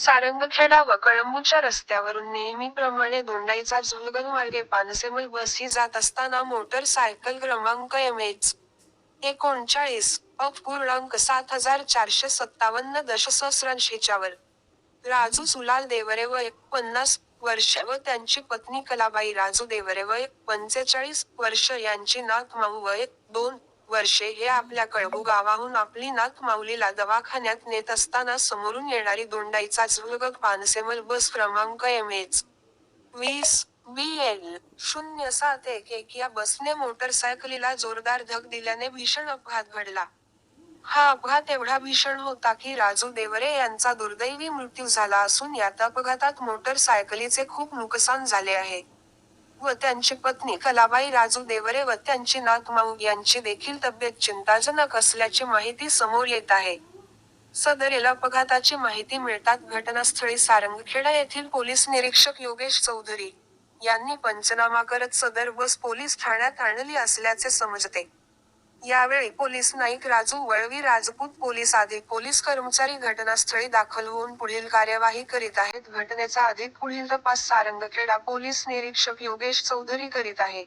सारंगखेडा व कळंबूच्या रस्त्यावरून नेहमीप्रमाणे दोंडाईचा झुलगन मार्गे पानसेमल बस ही जात असताना मोटरसायकल क्रमांक एम एच एकोणचाळीस पूर्णांक सात हजार चारशे सत्तावन्न दशसहस्रांशीच्या वर राजू सुलाल देवरे वय पन्नास वर्ष व त्यांची पत्नी कलाबाई राजू देवरे वय पंचेचाळीस वर्ष यांची नाथ माऊ व एक दोन वर्षे हे आपल्या कळबू गावाहून आपली नात माऊलीला दवाखान्यात नेत असताना समोरून येणारी दोंडाईचा झुलगक पानसेमल बस क्रमांक एम एच वीस बी एल शून्य सात एक एक या बसने मोटरसायकलीला जोरदार धक दिल्याने भीषण अपघात घडला. हा अपघात एवढा भीषण होता की राजू देवरे यांचा दुर्दैवी मृत्यू झाला असून यात अपघातात मोटरसायकलीचे खूप नुकसान झाले आहे. व त्यांची पत्नी कलाबाई राजू देवरे व त्यांची नात माऊ यांची देखील तब्येत चिंताजनक असल्याची माहिती समोर येत आहे. सदरील अपघाताची माहिती मिळतात घटनास्थळी सारंगखेडा येथील पोलीस निरीक्षक योगेश चौधरी यांनी पंचनामा करत सदर बस पोलीस ठाण्यात आणली असल्याचे समजते. यावेळी पोलीस नाईक राजू वळवी राजपूत पोलीस आदी पोलीस कर्मचारी घटनास्थळी दाखल होऊन पुढील कार्यवाही करीत आहेत. घटनेचा अधिक पुढील तपास सारंगखेडा पोलीस निरीक्षक योगेश चौधरी करीत आहे.